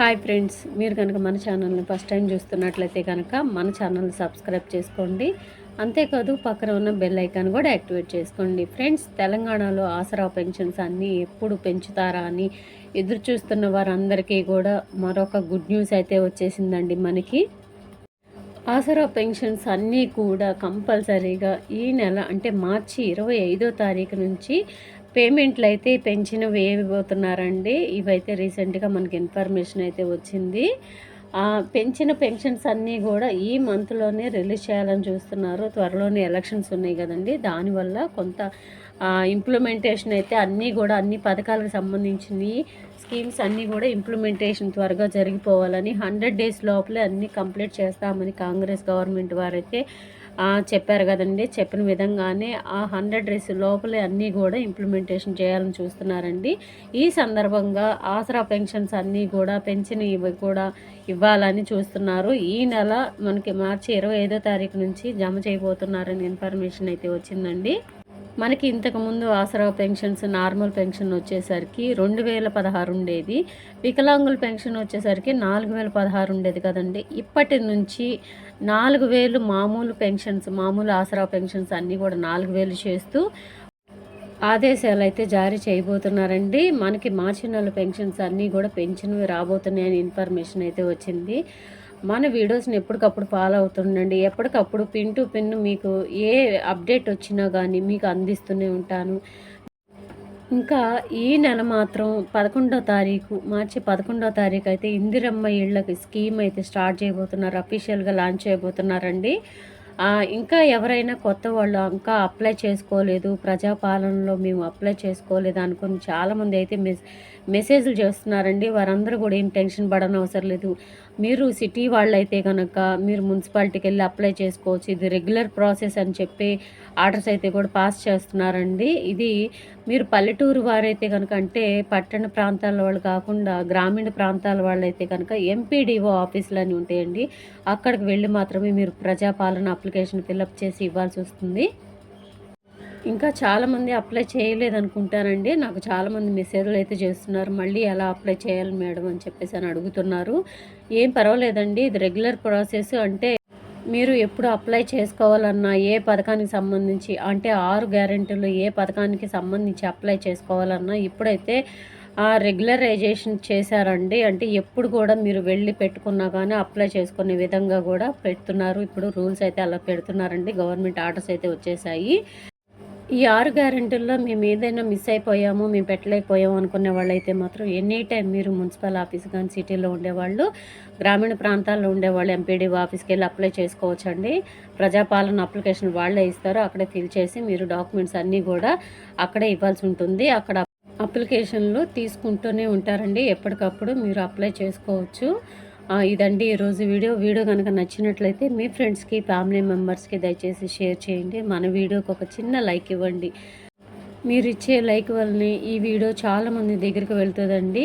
Hi friends మీరు కనుక మన ఛానల్ని ఫస్ట్ టైం చూస్తున్నట్లయితే కనుక మన ఛానల్ని సబ్స్క్రైబ్ చేసుకోండి. అంతేకాదు పక్కన ఉన్న బెల్ ఐకాన్ కూడా యాక్టివేట్ చేసుకోండి. ఫ్రెండ్స్ తెలంగాణలో ఆసరా పెన్షన్స్ అన్నీ ఎప్పుడు పెంచుతారా అని ఎదురు చూస్తున్న వారందరికీ కూడా మరొక గుడ్ న్యూస్ అయితే వచ్చేసిందండి మనకి. ఆసరా పెన్షన్స్ అన్నీ కూడా కంపల్సరీగా ఈ నెల అంటే మార్చి ఇరవై ఐదో తారీఖు నుంచి పేమెంట్లు అయితే పెంచిన వేయబోతున్నారండి. ఇవైతే రీసెంట్గా మనకి ఇన్ఫర్మేషన్ అయితే వచ్చింది. పెంచిన పెన్షన్స్ అన్నీ కూడా ఈ మంత్లోనే రిలీజ్ చేయాలని చూస్తున్నారు. త్వరలోనే ఎలక్షన్స్ ఉన్నాయి కదండి. దానివల్ల కొంత ఇంప్లిమెంటేషన్ అయితే అన్నీ కూడా అన్ని పథకాలకు సంబంధించినవి స్కీమ్స్ అన్నీ కూడా ఇంప్లిమెంటేషన్ త్వరగా జరిగిపోవాలని హండ్రెడ్ డేస్ లోపలే అన్నీ కంప్లీట్ చేస్తామని కాంగ్రెస్ గవర్నమెంట్ వారైతే చెప్పారు కదండి చెప్పిన విధంగానే ఆ హండ్రెడ్ డేస్ లోపలే అన్నీ కూడా ఇంప్లిమెంటేషన్ చేయాలని చూస్తున్నారండి. ఈ సందర్భంగా ఆసరా పెన్షన్స్ అన్నీ కూడా పెన్షన్ ఇవి కూడా ఇవ్వాలని చూస్తున్నారు. ఈ నెల మనకి మార్చి ఇరవై ఐదో తారీఖు నుంచి జమ చేయబోతున్నారని ఇన్ఫర్మేషన్ అయితే వచ్చిందండి. మనకి ఇంతకుముందు ఆసరా పెన్షన్స్ నార్మల్ పెన్షన్ వచ్చేసరికి రెండు వేల పదహారు ఉండేది. వికలాంగుల పెన్షన్ వచ్చేసరికి నాలుగు వేల పదహారు ఉండేది కదండి. ఇప్పటి నుంచి నాలుగు వేలు మామూలు పెన్షన్స్ మామూలు ఆసరా పెన్షన్స్ అన్నీ కూడా నాలుగు వేలు చేస్తూ ఆదేశాలు అయితే జారీ చేయబోతున్నారండి. మనకి మార్చి నెల పెన్షన్స్ అన్నీ కూడా పెన్షన్వి రాబోతున్నాయని ఇన్ఫర్మేషన్ అయితే వచ్చింది. మన వీడియోస్ని ఎప్పటికప్పుడు ఫాలో అవుతుండండి. ఎప్పటికప్పుడు పిన్ టు పిన్ మీకు ఏ అప్డేట్ వచ్చినా కానీ మీకు అందిస్తూనే ఉంటాను. ఇంకా ఈ నెల మాత్రం పదకొండో తారీఖు మార్చి పదకొండో తారీఖు అయితే ఇందిరమ్మ ఇళ్ళకి స్కీమ్ అయితే స్టార్ట్ చేయబోతున్నారు. అఫీషియల్గా లాంచ్ చేయబోతున్నారండి. ఇంకా ఎవరైనా కొత్త వాళ్ళు ఇంకా అప్లై చేసుకోలేదు ప్రజాపాలనలో మేము అప్లై చేసుకోలేదు అనుకుని చాలామంది అయితే మెస్ మెసేజ్లు చేస్తున్నారండి. వారందరూ కూడా ఏం టెన్షన్ పడనవసరం లేదు. మీరు సిటీ వాళ్ళైతే కనుక మీరు మున్సిపాలిటీకి వెళ్ళి అప్లై చేసుకోవచ్చు. ఇది రెగ్యులర్ ప్రాసెస్ అని చెప్పి ఆర్డర్స్ అయితే కూడా పాస్ చేస్తున్నారండి. ఇది మీరు పల్లెటూరు వారైతే కనుక అంటే పట్టణ ప్రాంతాల వాళ్ళు కాకుండా గ్రామీణ ప్రాంతాల వాళ్ళైతే కనుక ఎంపీడీఓ ఆఫీసులు అని ఉంటాయండి. అక్కడికి వెళ్ళి మాత్రమే మీరు ప్రజాపాలన అప్లికేషన్ ఫిల్అప్ చేసి ఇవ్వాల్సి వస్తుంది. ఇంకా చాలామంది అప్లై చేయలేదు అనుకుంటానండి నాకు చాలామంది మెసేజ్లు అయితే చేస్తున్నారు. మళ్ళీ ఎలా అప్లై చేయాలి మేడం అని చెప్పేసి అని అడుగుతున్నారు. ఏం పర్వాలేదండి. ఇది రెగ్యులర్ ప్రాసెస్ అంటే మీరు ఎప్పుడు అప్లై చేసుకోవాలన్నా ఏ పథకానికి సంబంధించి అంటే ఆరు గ్యారెంటీలు ఏ పథకానికి సంబంధించి అప్లై చేసుకోవాలన్నా ఇప్పుడైతే రెగ్యులరైజేషన్ చేశారండి. అంటే ఎప్పుడు కూడా మీరు వెళ్ళి పెట్టుకున్నా కానీ అప్లై చేసుకునే విధంగా కూడా పెడుతున్నారు. ఇప్పుడు రూల్స్ అయితే అలా పెడుతున్నారండి. గవర్నమెంట్ ఆర్డర్స్ అయితే వచ్చేసాయి. ఈ ఆరు గ్యారెంటీల్లో మేము ఏదైనా మిస్ అయిపోయాము మేము పెట్టలేకపోయాము అనుకునే వాళ్ళైతే మాత్రం ఎనీ టైం మీరు మున్సిపల్ ఆఫీస్ కానీ సిటీలో ఉండేవాళ్ళు గ్రామీణ ప్రాంతాల్లో ఉండేవాళ్ళు ఎంపీడీ ఆఫీస్కి వెళ్ళి అప్లై చేసుకోవచ్చండి. ప్రజాపాలన అప్లికేషన్ వాళ్ళే ఇస్తారు. అక్కడే ఫిల్ చేసి మీరు డాక్యుమెంట్స్ అన్నీ కూడా అక్కడే ఇవ్వాల్సి ఉంటుంది. అక్కడ అప్లికేషన్లు తీసుకుంటూనే ఉంటారండి. ఎప్పటికప్పుడు మీరు అప్లై చేసుకోవచ్చు. ఇదండి ఈరోజు వీడియో. వీడియో కనుక నచ్చినట్లయితే మీ ఫ్రెండ్స్కి ఫ్యామిలీ మెంబర్స్కి దయచేసి షేర్ చేయండి. మన వీడియోకి ఒక చిన్న లైక్ ఇవ్వండి. మీరు ఇచ్చే లైక్ వల్లనే ఈ వీడియో చాలామంది దగ్గరికి వెళ్తుందండి.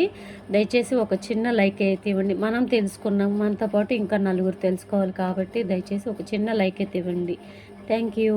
దయచేసి ఒక చిన్న లైక్ అయితే ఇవ్వండి. మనం తెలుసుకున్నాం మనతో పాటు ఇంకా నలుగురు తెలుసుకోవాలి కాబట్టి దయచేసి ఒక చిన్న లైక్ అయితే ఇవ్వండి. Thank you.